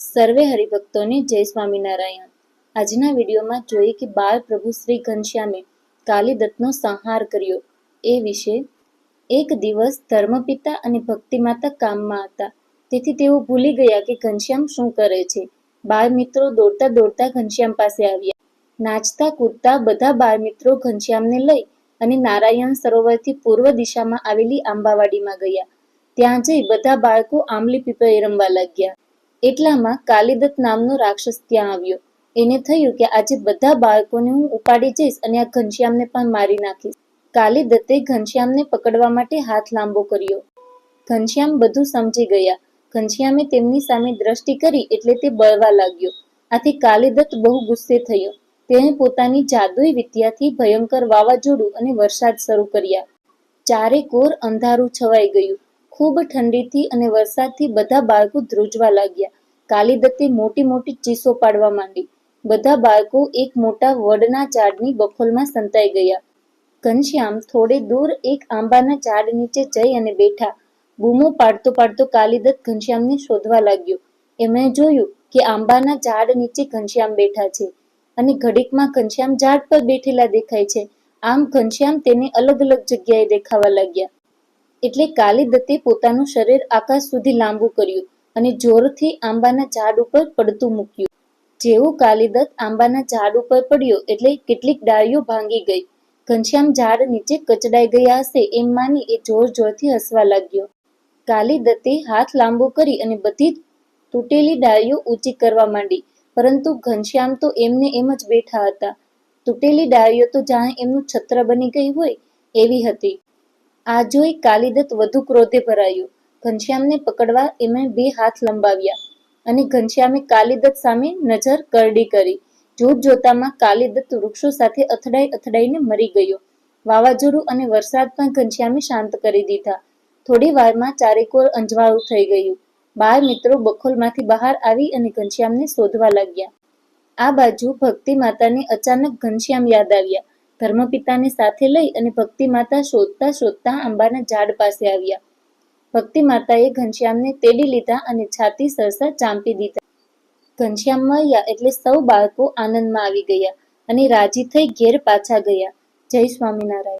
સર્વે હરિભક્તોને જય સ્વામિનારાયણ. આજના વિડીયોમાં જોઈએ કે બાળ પ્રભુ શ્રી ઘનશ્યામે કાલિદત્તનો સંહાર કર્યો. એ વિશે એક દિવસ ધર્મપિતા અને ભક્તિમાતા કામમાં હતા. તેથી તેઓ ભૂલી ગયા કે ઘનશ્યામ શું કરે છે. બાળ મિત્રો દોડતા દોડતા ઘનશ્યામ પાસે આવ્યા. નાચતા, કૂદતા બધા બાળ મિત્રો ઘનશ્યામને લઈ અને નારાયણ સરોવરથી પૂર્વ દિશામાં આવેલી આંબાવાડીમાં ગયા. ત્યાં જઈ બધા બાળકો આંબલી પીપળે રમવા લાગ્યા. એટલામાં કાલિદત્ત નામનો રાક્ષસ ત્યાં આવ્યો. એને થયું કે આજે બધા બાળકોને હું ઉપાડી જઈશ અને આ ઘનશ્યામને પણ મારી નાખીશ. કાલિદત્તે ઘનશ્યામને પકડવા માટે હાથ લાંબો કર્યો. ઘનશ્યામ બધું સમજી ગયા. ઘનશ્યામે તેમની સામે દ્રષ્ટિ કરી એટલે તે બળવા લાગ્યો. આથી કાલિદત્ત બહુ ગુસ્સે થયો. તેણે પોતાની જાદુઈ વિદ્યાથી ભયંકર વાવાઝોડું અને વરસાદ શરૂ કર્યા. ચારે કોર અંધારું છવાઈ ગયું. ખૂબ ઠંડીથી અને વરસાદથી બધા બાળકો ધ્રુજવા લાગ્યા. કાલીદત્તે મોટી મોટી ચીસો પાડવા માંડી. બધા બાળકો એક મોટા વડના ઝાડની બખોલમાં સંતાઈ ગયા. ઘનશ્યામ થોડે દૂર એક આંબાના ઝાડ નીચે જઈ અને બેઠા. બૂમો પાડતો પાડતો કાલિદત્ત ઘનશ્યામને શોધવા લાગ્યો. એમણે જોયું કે આંબાના ઝાડ નીચે ઘનશ્યામ બેઠા છે અને ઘડીકમાં ઘનશ્યામ ઝાડ પર બેઠેલા દેખાય છે. આમ ઘનશ્યામ તેને અલગ અલગ જગ્યાએ દેખાવા લાગ્યા. એટલે કાલિદત્તે પોતાનું શરીર આકાશ સુધી લાંબુ કર્યું અને જોરથી આંબાના ઝાડ ઉપર પડતું મૂક્યું. જેવું કાલિદત્ત આંબાના ઝાડ ઉપર પડ્યો એટલે કેટલીક ડાળીઓ ભાંગી ગઈ. ઘનશ્યામ ઝાડ નીચે કચડાઈ ગયા હશે એમ માની એ જોર જોરથી હસવા લાગ્યો. કાલિદત્તે હાથ લાંબો કરી અને બધી તૂટેલી ડાળીઓ ઊંચી કરવા માંડી, પરંતુ ઘનશ્યામ તો એમને એમ જ બેઠા હતા. તૂટેલી ડાળીઓ તો જાણે એમનું છત્ર બની ગઈ હોય એવી હતી. આ જોઈ કાલિદત્ત વધુ ક્રોધે ભરાયો. ઘનશ્યામને પકડવા એમણે બે હાથ લંબાવ્યા અને ઘનશ્યામે કાલિદત્ત સામે નજર કરડી કરી. જોત જોતામાં કાલિદત્ત વૃક્ષો સાથે અથડાઈ અથડાઈને મરી ગયો. વાવાઝોડું અને વરસાદ પણ ઘનશ્યામે શાંત કરી દીધા. થોડી વારમાં ચારેકોર અંજવાળું થઈ ગયું. બાર મિત્રો બખોલમાંથી બહાર આવી અને ઘનશ્યામને શોધવા લાગ્યા. આ બાજુ ભક્તિ માતાને અચાનક ઘનશ્યામ યાદ આવ્યા. ધર્મપિતાને સાથે લઈ અને ભક્તિ માતા શોધતા શોધતા આંબાના ઝાડ પાસે આવ્યા. ભક્તિ માતાએ ઘનશ્યામને તેડી લીધા અને છાતી સરસા ચાંપી દીધા. ઘનશ્યામ મળ્યા એટલે સૌ બાળકો આનંદમાં આવી ગયા અને રાજી થઈ ઘેર પાછા ગયા. જય સ્વામિનારાયણ.